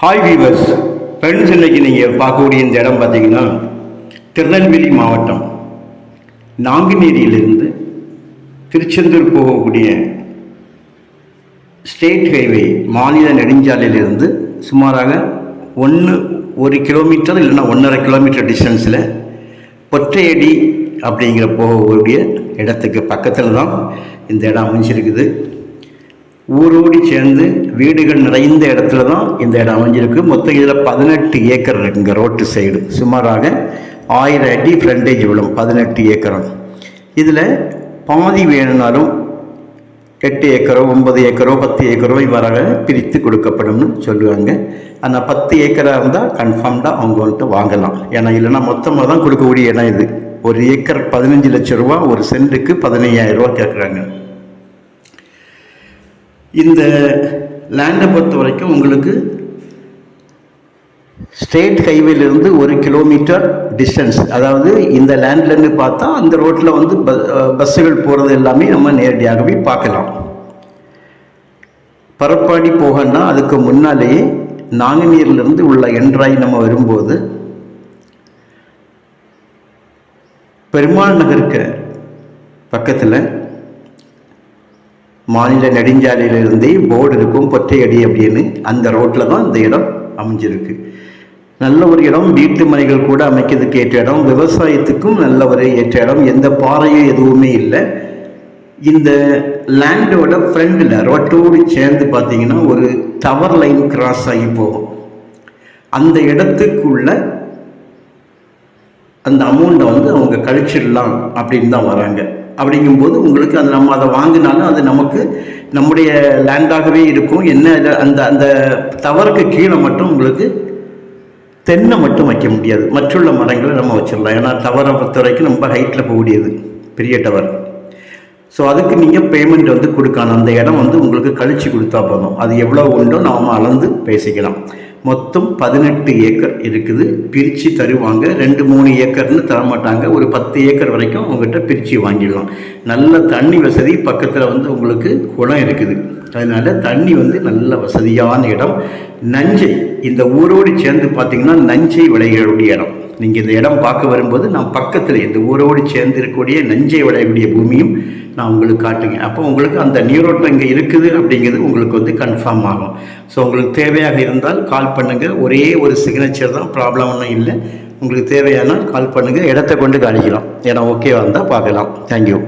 Hi viewers friends இன்றைக்கி நீங்கள் பார்க்கக்கூடிய இந்த இடம் பார்த்தீங்கன்னா திருநெல்வேலி மாவட்டம். நாங்குநேரியிலிருந்து திருச்செந்தூர் போகக்கூடிய ஸ்டேட் ஹைவே மாநில நெடுஞ்சாலையிலிருந்து சுமாராக ஒன்று ஒரு கிலோமீட்டர் இல்லைன்னா ஒன்றரை கிலோமீட்டர் டிஸ்டன்ஸில் பொற்றையடி அப்படிங்கிற போகக்கூடிய இடத்துக்கு பக்கத்தில் தான் இந்த இடம் அமைஞ்சிருக்குது. ஊரோடி சேர்ந்து வீடுகள் நிறைந்த இடத்துல தான் இந்த இடம் அமைஞ்சிருக்கு. மொத்தம் இதில் பதினெட்டு ஏக்கர் இருக்குங்க ரோட்டு சைடு. சுமாராக ஆயிரம் அடி ஃப்ரண்டேஜ் விழும் பதினெட்டு ஏக்கரும். இதில் பாதி வேணும்னாலும் எட்டு ஏக்கரோ ஒன்பது ஏக்கரோ பத்து ஏக்கரோ இவ்வாறாக பிரித்து கொடுக்கப்படும்னு சொல்லுவாங்க. ஆனால் பத்து ஏக்கராக இருந்தால் கன்ஃபார்ம்டாக அவங்க வந்துட்டு வாங்கலாம். ஏன்னா இல்லைன்னா மொத்தமாக தான் கொடுக்கக்கூடிய இடம் இது. ஒரு ஏக்கர் பதினஞ்சு லட்ச ரூபா ஒரு சென்ட்டுக்கு பதினையாயிரம் ரூபா கேட்குறாங்க. இந்த லேண்டை பொறுத்த வரைக்கும் உங்களுக்கு ஸ்டேட் ஹைவேலேருந்து ஒரு கிலோமீட்டர் டிஸ்டன்ஸ் அதாவது இந்த லேண்ட்லேருந்து பார்த்தா அந்த ரோட்டில் வந்து ப பஸ்ஸுகள் போகிறது எல்லாமே நம்ம நேரடியாகவே பார்க்கலாம். பரப்பாடி போகன்னா அதுக்கு முன்னாலேயே நாங்குநீர்லேருந்து உள்ள என்ட்ராய் நம்ம வரும்போது பெருமாள் நகருக்கு பக்கத்தில் மாநில நெடுஞ்சாலையிலிருந்தே போர்டு இருக்கும் பொற்றையடி அப்படின்னு அந்த ரோட்டில் தான் இந்த இடம் அமைஞ்சிருக்கு. நல்ல ஒரு இடம் வீட்டு மனைகள் கூட அமைக்கிறதுக்கு ஏற்ற இடம் விவசாயத்துக்கும் நல்ல ஒரு ஏற்ற இடம் எந்த பாறையும் எதுவுமே இல்லை. இந்த லேண்டோட ஃப்ரண்டில் ரோட்டோடு சேர்ந்து பார்த்தீங்கன்னா ஒரு டவர் லைன் கிராஸ் ஆகி போகும். அந்த இடத்துக்குள்ள அந்த அமௌண்ட்டை வந்து அவங்க கழிச்சிடலாம் அப்படின்னு தான் வராங்க. அப்படிங்கும்போது உங்களுக்கு அது நம்ம அதை வாங்கினாலும் அது நமக்கு நம்முடைய லேண்டாகவே இருக்கும். என்ன அந்த அந்த தவறுக்கு கீழே மட்டும் உங்களுக்கு தென்னை மட்டும் வைக்க முடியாது. மற்றுள்ள மரங்களை நம்ம வச்சிடலாம். ஏன்னா டவரை பொறுத்த வரைக்கும் ரொம்ப ஹைட்டில் போகக்கூடியது. பெரிய டவர் ஸோ அதுக்கு நீங்கள் பேமெண்ட் வந்து கொடுக்கணும் அந்த இடம் வந்து உங்களுக்கு கழித்து கொடுத்தா போதும். அது எவ்வளோ உண்டோ நாம் அளந்து பேசிக்கலாம். மொத்தம் பதினெட்டு ஏக்கர் இருக்குது. பிரித்து தருவாங்க. ரெண்டு மூணு ஏக்கர்னு தரமாட்டாங்க ஒரு பத்து ஏக்கர் வரைக்கும் அவங்ககிட்ட பிரித்து வாங்கிடலாம். நல்ல தண்ணி வசதி பக்கத்தில் வந்து உங்களுக்கு குளம் இருக்குது. அதனால் தண்ணி வந்து நல்ல வசதியான இடம். நஞ்சை இந்த ஊரோடு சேர்ந்து பார்த்தீங்கன்னா நஞ்சை விளையக்கூடிய இடம். நீங்கள் இந்த இடம் பார்க்க வரும்போது நான் பக்கத்தில் இந்த ஊரோடு சேர்ந்து இருக்கக்கூடிய நஞ்சை விளையக்கூடிய பூமியும் நான் உங்களுக்கு காட்டுங்க அப்போ உங்களுக்கு அந்த நியூரோட்டம் இங்கே இருக்குது அப்படிங்கிறது உங்களுக்கு வந்து கன்ஃபார்ம் ஆகும். ஸோ உங்களுக்கு தேவையாக இருந்தால் கால் பண்ணுங்கள் ஒரே ஒரு சிக்னேச்சர் தான் ப்ராப்ளம் ஒன்றும் இல்லை. உங்களுக்கு தேவையானால் கால் பண்ணுங்கள் இடத்த கொண்டு காணிக்கலாம் ஏன்னா ஓகேவா இருந்தால் பார்க்கலாம். தேங்க்யூ